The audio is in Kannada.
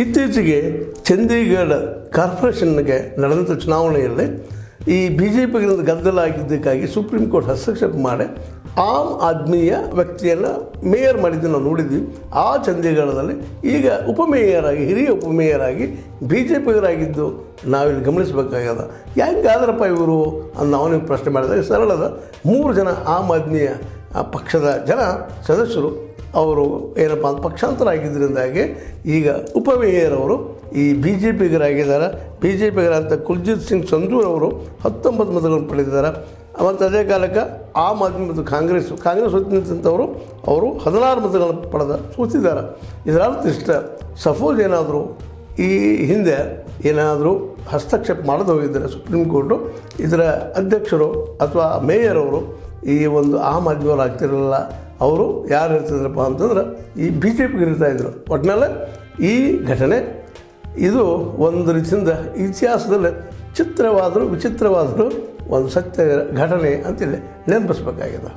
ಇತ್ತೀಚೆಗೆ ಚಂಡೀಗಢ ಕಾರ್ಪೊರೇಷನ್ಗೆ ನಡೆದಂಥ ಚುನಾವಣೆಯಲ್ಲಿ ಈ ಬಿ ಜೆ ಪಿಗಳಿಂದ ಗದ್ದಲ ಆಗಿದ್ದಕ್ಕಾಗಿ ಸುಪ್ರೀಂ ಕೋರ್ಟ್ ಹಸ್ತಕ್ಷೇಪ ಮಾಡಿ ಆಮ್ ಆದ್ಮಿಯ ವ್ಯಕ್ತಿಯನ್ನು ಮೇಯರ್ ಮಾಡಿದ್ದು ನಾವು ನೋಡಿದ್ವಿ. ಆ ಚಂಡೀಗಢದಲ್ಲಿ ಈಗ ಉಪಮೇಯರ್ ಆಗಿ ಹಿರಿಯ ಉಪಮೇಯರ್ ಆಗಿ ಬಿ ಜೆ ಪಿಗರಾಗಿದ್ದು ನಾವಿಲ್ಲಿ ಗಮನಿಸಬೇಕಾಗ್ಯದ. ಹೆಂಗಾದ್ರಪ್ಪ ಇವರು ಅಂತ ಅವನಿಗೆ ಪ್ರಶ್ನೆ ಮಾಡಿದಾಗ ಸರಳದ ಮೂರು ಜನ ಆಮ್ ಆದ್ಮಿಯ ಪಕ್ಷದ ಜನ ಸದಸ್ಯರು ಅವರು ಏನಪ್ಪ ಅಂತ ಪಕ್ಷಾಂತರ ಆಗಿದ್ದರಿಂದಾಗಿ ಈಗ ಉಪಮೇಯರವರು ಈ ಬಿ ಜೆ ಪಿಗರಾಗಿದ್ದಾರೆ ಬಿ ಜೆ ಪಿಗರಂತ ಕುಲ್ಜಿತ್ ಸಿಂಗ್ ಸಂಧೂರ್ ಅವರು ಹತ್ತೊಂಬತ್ತು ಮತಗಳನ್ನು ಪಡೆದಿದ್ದಾರೆ. ಮತ್ತು ಅದೇ ಕಾಲಕ್ಕೆ ಆಮ್ ಆದ್ಮಿ ಮತ್ತು ಕಾಂಗ್ರೆಸ್ ಕಾಂಗ್ರೆಸ್ ಹೊತ್ತಿನಿಂತವರು ಅವರು ಹದಿನಾರು ಮತಗಳನ್ನು ಪಡೆದ ಸೂಚಿಸಿದ್ದಾರೆ ಇದರ ಅರ್ಥ ಇಷ್ಟ, ಸಪೋಸ್ ಏನಾದರೂ ಈ ಹಿಂದೆ ಏನಾದರೂ ಹಸ್ತಕ್ಷೇಪ ಮಾಡದೆ ಹೋಗಿದ್ದಾರೆ ಸುಪ್ರೀಂ ಕೋರ್ಟು, ಇದರ ಅಧ್ಯಕ್ಷರು ಅಥವಾ ಮೇಯರ್ ಅವರು ಈ ಒಂದು ಆಮ್ ಆದ್ಮಿಯವರು ಆಗ್ತಿರಲಿಲ್ಲ ಅವರು ಯಾರು ಇರ್ತಿದ್ರಪ್ಪ ಅಂತಂದ್ರೆ ಈ ಬಿ ಜೆ ಪಿಗೆ ಇರ್ತಾಯಿದ್ರು ಒಟ್ಟಿನಲ್ಲಿ ಈ ಘಟನೆ ಇದು ಒಂದು ರೀತಿಯಿಂದ ಇತಿಹಾಸದಲ್ಲಿ ಚಿತ್ರವಾದರೂ ವಿಚಿತ್ರವಾದರೂ ಒಂದು ಸತ್ಯ ಘಟನೆ ಅಂತೇಳಿ ನೆನಪಿಸ್ಬೇಕಾಗಿದೆ.